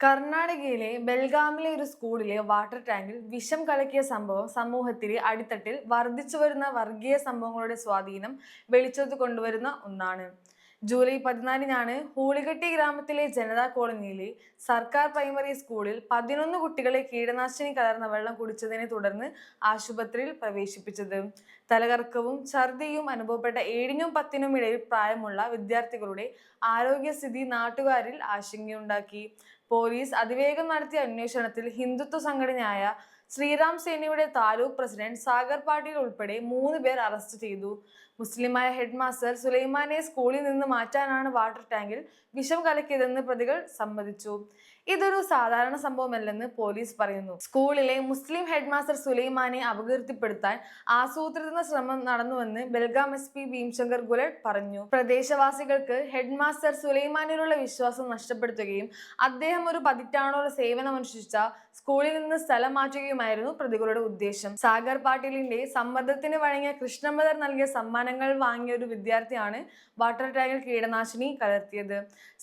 കർണാടകയിലെ ബെൽഗാമിലെ ഒരു സ്കൂളിലെ വാട്ടർ ടാങ്കിൽ വിഷം കലക്കിയ സംഭവം സമൂഹത്തിലെ അടിത്തട്ടിൽ വർദ്ധിച്ചു വരുന്ന വർഗീയ സംഭവങ്ങളുടെ സ്വാധീനം വെളിച്ചത്ത് കൊണ്ടുവരുന്ന ഒന്നാണ്. ജൂലൈ പതിനാലിനാണ് ഹൂളികട്ടി ഗ്രാമത്തിലെ ജനതാ കോളനിയിലെ സർക്കാർ പ്രൈമറി സ്കൂളിൽ പതിനൊന്ന് കുട്ടികളെ കീടനാശിനി കലർന്ന വെള്ളം കുടിച്ചതിനെ തുടർന്ന് ആശുപത്രിയിൽ പ്രവേശിപ്പിച്ചത്. തലകറക്കവും ഛർദിയും അനുഭവപ്പെട്ട ഏഴിനും പത്തിനും ഇടയിൽ പ്രായമുള്ള വിദ്യാർത്ഥികളുടെ ആരോഗ്യസ്ഥിതി നാട്ടുകാരിൽ ആശങ്കയുണ്ടാക്കി. പോലീസ് അതിവേഗം നടത്തിയ അന്വേഷണത്തിൽ ഹിന്ദുത്വ സംഘടനയായ ശ്രീറാം സേനയുടെ താലൂക്ക് പ്രസിഡന്റ് സാഗർ പാട്ടീൽ ഉൾപ്പെടെ മൂന്ന് പേർ അറസ്റ്റ് ചെയ്തു. മുസ്ലിമായ ഹെഡ് മാസ്റ്റർ സുലൈമാനെ സ്കൂളിൽ നിന്ന് മാറ്റാനാണ് വാട്ടർ ടാങ്കിൽ വിഷം കലക്കിയതെന്ന് പ്രതികൾ സമ്മതിച്ചു. ഇതൊരു സാധാരണ സംഭവമല്ലെന്ന് പോലീസ് പറയുന്നു. സ്കൂളിലെ മുസ്ലിം ഹെഡ്മാസ്റ്റർ സുലൈമാനെ അപകീർത്തിപ്പെടുത്താൻ ആസൂത്രിത ശ്രമം നടന്നുവെന്ന് ബൽഗാം എസ് പി ഭീംശങ്കർ ഗുലട്ട് പറഞ്ഞു. പ്രദേശവാസികൾക്ക് ഹെഡ്മാസ്റ്റർ സുലൈമാനിലുള്ള വിശ്വാസം നഷ്ടപ്പെടുത്തുകയും അദ്ദേഹം ഒരു പതിറ്റാണ്ടോളം സേവനമനുഷ്ഠിച്ച സ്കൂളിൽ നിന്ന് സ്ഥലം മാറ്റുകയുമായിരുന്നു പ്രതികളുടെ ഉദ്ദേശം. സാഗർ പാട്ടീലിന്റെ സമ്മർദ്ദത്തിന് വഴങ്ങിയ കൃഷ്ണമദർ നൽകിയ സമ്മാനങ്ങൾ വാങ്ങിയ ഒരു വിദ്യാർത്ഥിയാണ് വാട്ടർ ടാങ്കിൽ കീടനാശിനി കലർത്തിയത്.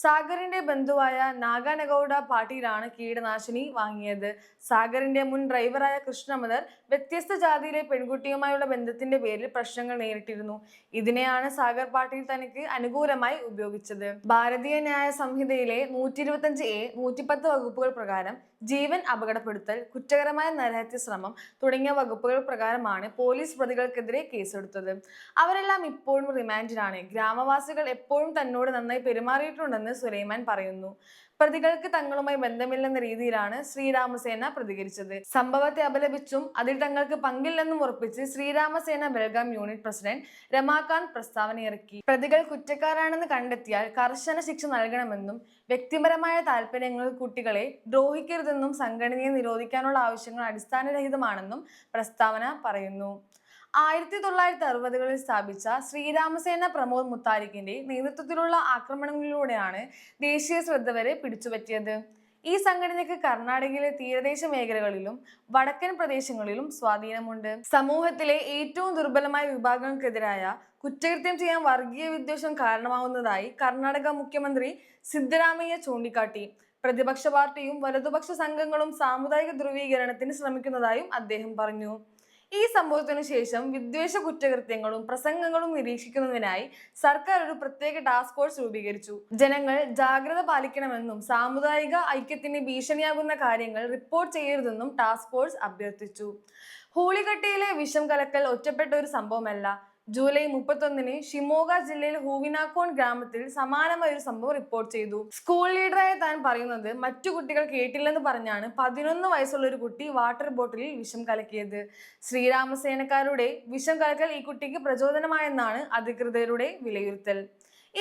സാഗറിന്റെ ബന്ധുവായ നാഗാനഗൌഡ പാട്ടീലാണ് കീടനാശിനി വാങ്ങിയത്. സാഗറിന്റെ മുൻ ഡ്രൈവറായ കൃഷ്ണമദർ വ്യത്യസ്ത ജാതിയിലെ പെൺകുട്ടിയുമായുള്ള ബന്ധത്തിന്റെ പേരിൽ പ്രശ്നങ്ങൾ നേരിട്ടിരുന്നു. ഇതിനെയാണ് സാഗർ പാർട്ടിയിൽ തനിക്ക് അനുകൂലമായി ഉപയോഗിച്ചത്. ഭാരതീയ ന്യായ സംഹിതയിലെ നൂറ്റി ഇരുപത്തഞ്ച് എ നൂറ്റിപ്പത്ത് വകുപ്പുകൾ പ്രകാരം ജീവൻ അപകടപ്പെടുത്തൽ കുറ്റകരമായ നരഹത്യ ശ്രമം തുടങ്ങിയ വകുപ്പുകൾ പ്രകാരമാണ് പോലീസ് പ്രതികൾക്കെതിരെ കേസെടുത്തത്. അവരെല്ലാം ഇപ്പോഴും റിമാൻഡിലാണ്. ഗ്രാമവാസികൾ എപ്പോഴും തന്നോട് നന്നായി പെരുമാറിയിട്ടുണ്ടെന്ന് സുലൈമാൻ പറയുന്നു. പ്രതികൾക്ക് തങ്ങളുമായി ബന്ധമില്ലെന്ന രീതിയിലാണ് ശ്രീരാമസേന പ്രതികരിച്ചത്. സംഭവത്തെ അപലപിച്ചും അതിൽ തങ്ങൾക്ക് പങ്കില്ലെന്നും ഉറപ്പിച്ച് ശ്രീരാമസേന ബൽഗാം യൂണിറ്റ് പ്രസിഡന്റ് രമാകാന്ത് പ്രസ്താവന ഇറക്കി പ്രതികൾ കുറ്റക്കാരാണെന്ന് കണ്ടെത്തിയാൽ കർശന ശിക്ഷ നൽകണമെന്നും വ്യക്തിപരമായ താല്പര്യങ്ങൾ കുട്ടികളെ ദ്രോഹിക്കരുതെന്നും സംഘടനയെ നിരോധിക്കാനുള്ള ആവശ്യങ്ങൾ അടിസ്ഥാനരഹിതമാണെന്നും പ്രസ്താവന പറയുന്നു. ആയിരത്തി തൊള്ളായിരത്തി അറുപതുകളിൽ സ്ഥാപിച്ച ശ്രീരാമസേന പ്രമോദ് മുത്താരിക്കിന്റെ നേതൃത്വത്തിലുള്ള ആക്രമണങ്ങളിലൂടെയാണ് ദേശീയ ശ്രദ്ധ വരെ പിടിച്ചുപറ്റിയത്. ഈ സംഘടനയ്ക്ക് കർണാടകയിലെ തീരദേശ മേഖലകളിലും വടക്കൻ പ്രദേശങ്ങളിലും സ്വാധീനമുണ്ട്. സമൂഹത്തിലെ ഏറ്റവും ദുർബലമായ വിഭാഗങ്ങൾക്കെതിരായ കുറ്റകൃത്യം ചെയ്യാൻ വർഗീയ വിദ്വേഷം കാരണമാവുന്നതായി കർണാടക മുഖ്യമന്ത്രി സിദ്ധരാമയ്യ ചൂണ്ടിക്കാട്ടി. പ്രതിപക്ഷ പാർട്ടിയും വലതുപക്ഷ സംഘങ്ങളും സാമുദായിക ധ്രുവീകരണത്തിന് ശ്രമിക്കുന്നതായും അദ്ദേഹം പറഞ്ഞു. ഈ സംഭവത്തിനു ശേഷം വിദ്വേഷ കുറ്റകൃത്യങ്ങളും പ്രസംഗങ്ങളും നിരീക്ഷിക്കുന്നതിനായി സർക്കാർ ഒരു പ്രത്യേക ടാസ്ക് ഫോഴ്സ് രൂപീകരിച്ചു. ജനങ്ങൾ ജാഗ്രത പാലിക്കണമെന്നും സാമുദായിക ഐക്യത്തിന് ഭീഷണിയാകുന്ന കാര്യങ്ങൾ റിപ്പോർട്ട് ചെയ്യരുതെന്നും ടാസ്ക് ഫോഴ്സ് അഭ്യർത്ഥിച്ചു. ഹൂളികട്ടിയിലെ വിഷം കലക്കൽ ഒറ്റപ്പെട്ട ഒരു സംഭവമല്ല. ജൂലൈ മുപ്പത്തൊന്നിന് ഷിമോഗ ജില്ലയിൽ ഹൂവിനാക്കോൺ ഗ്രാമത്തിൽ സമാനമായ ഒരു സംഭവം റിപ്പോർട്ട് ചെയ്തു. സ്കൂൾ ലീഡറായ താൻ പറയുന്നത് മറ്റു കുട്ടികൾ കേട്ടില്ലെന്ന് പറഞ്ഞാണ് പതിനൊന്ന് വയസ്സുള്ള ഒരു കുട്ടി വാട്ടർ ബോട്ടിലിൽ വിഷം കലക്കിയത്. ശ്രീരാമസേനക്കാരുടെ വിഷം കലക്കൽ ഈ കുട്ടിക്ക് പ്രചോദനമായെന്നാണ് അധികൃതരുടെ വിലയിരുത്തൽ.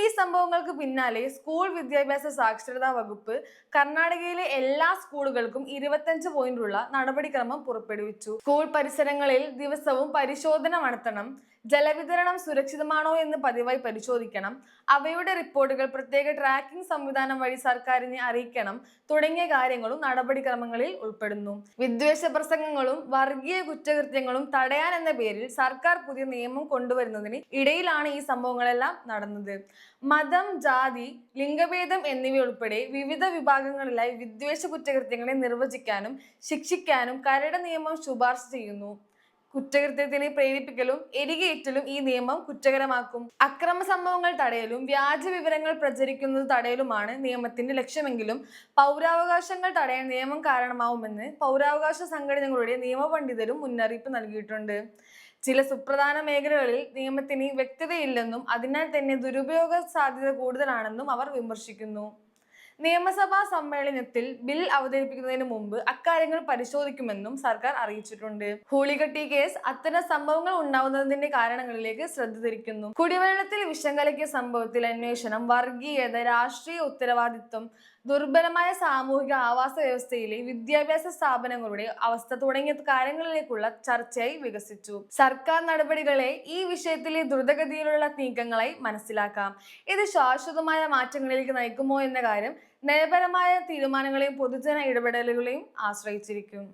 ഈ സംഭവങ്ങൾക്ക് പിന്നാലെ സ്കൂൾ വിദ്യാഭ്യാസ സാക്ഷരതാ വകുപ്പ് കർണാടകയിലെ എല്ലാ സ്കൂളുകൾക്കും ഇരുപത്തഞ്ച് പോയിന്റുള്ള നടപടിക്രമം പുറപ്പെടുവിച്ചു. സ്കൂൾ പരിസരങ്ങളിൽ ദിവസവും പരിശോധന നടത്തണം. ജലവിതരണം സുരക്ഷിതമാണോ എന്ന് പതിവായി പരിശോധിക്കണം. അവയുടെ റിപ്പോർട്ടുകൾ പ്രത്യേക ട്രാക്കിംഗ് സംവിധാനം വഴി സർക്കാരിനെ അറിയിക്കണം. തുടങ്ങിയ കാര്യങ്ങളും നടപടിക്രമങ്ങളിൽ ഉൾപ്പെടുന്നു. വിദ്വേഷ പ്രസംഗങ്ങളും വർഗീയ കുറ്റകൃത്യങ്ങളും തടയാൻ എന്ന പേരിൽ സർക്കാർ പുതിയ നിയമം കൊണ്ടുവരുന്നതിന് ഇടയിലാണ് ഈ സംഭവങ്ങളെല്ലാം നടന്നത്. മതം ജാതി ലിംഗഭേദം എന്നിവയുൾപ്പെടെ വിവിധ വിഭാഗങ്ങളിലായി വിദ്വേഷ കുറ്റകൃത്യങ്ങളെ നിർവചിക്കാനും ശിക്ഷിക്കാനും കരട് നിയമം ശുപാർശ ചെയ്യുന്നു. കുറ്റകൃത്യത്തിന് പ്രേരിപ്പിക്കലും എരികേറ്റലും ഈ നിയമം കുറ്റകരമാക്കും. അക്രമ സംഭവങ്ങൾ തടയലും വ്യാജ വിവരങ്ങൾ പ്രചരിക്കുന്നത് തടയലുമാണ് നിയമത്തിന്റെ ലക്ഷ്യമെങ്കിലും പൗരാവകാശങ്ങൾ തടയാൻ നിയമം കാരണമാവുമെന്ന് പൗരാവകാശ സംഘടനകളുടെ നിയമപണ്ഡിതരും മുന്നറിയിപ്പ് നൽകിയിട്ടുണ്ട്. ചില സുപ്രധാന മേഖലകളിൽ നിയമത്തിന് വ്യക്തതയില്ലെന്നും അതിനാൽ തന്നെ ദുരുപയോഗ സാധ്യത കൂടുതലാണെന്നും അവർ വിമർശിക്കുന്നു. നിയമസഭാ സമ്മേളനത്തിൽ ബിൽ അവതരിപ്പിക്കുന്നതിന് മുമ്പ് അക്കാര്യങ്ങൾ പരിശോധിക്കുമെന്നും സർക്കാർ അറിയിച്ചിട്ടുണ്ട്. ഹൂളികട്ടി കേസ് അത്തരം സംഭവങ്ങൾ ഉണ്ടാവുന്നതിന്റെ കാരണങ്ങളിലേക്ക് ശ്രദ്ധ തിരിക്കുന്നു. കുടിവെള്ളത്തിൽ വിഷം കലക്കിയ സംഭവത്തിൽ അന്വേഷണം വർഗീയത രാഷ്ട്രീയ ഉത്തരവാദിത്വം ദുർബലമായ സാമൂഹിക ആവാസ വ്യവസ്ഥയിലെ വിദ്യാഭ്യാസ സ്ഥാപനങ്ങളുടെ അവസ്ഥ തുടങ്ങിയ കാര്യങ്ങളിലേക്കുള്ള ചർച്ചയായി വികസിച്ചു. സർക്കാർ നടപടികളെ ഈ വിഷയത്തിലെ ദ്രുതഗതിയിലുള്ള നീക്കങ്ങളായി മനസ്സിലാക്കാം. ഇത് ശാശ്വതമായ മാറ്റങ്ങളിലേക്ക് നയിക്കുമോ എന്ന കാര്യം നയപരമായ തീരുമാനങ്ങളെയും പൊതുജന ഇടപെടലുകളെയും ആശ്രയിച്ചിരിക്കും.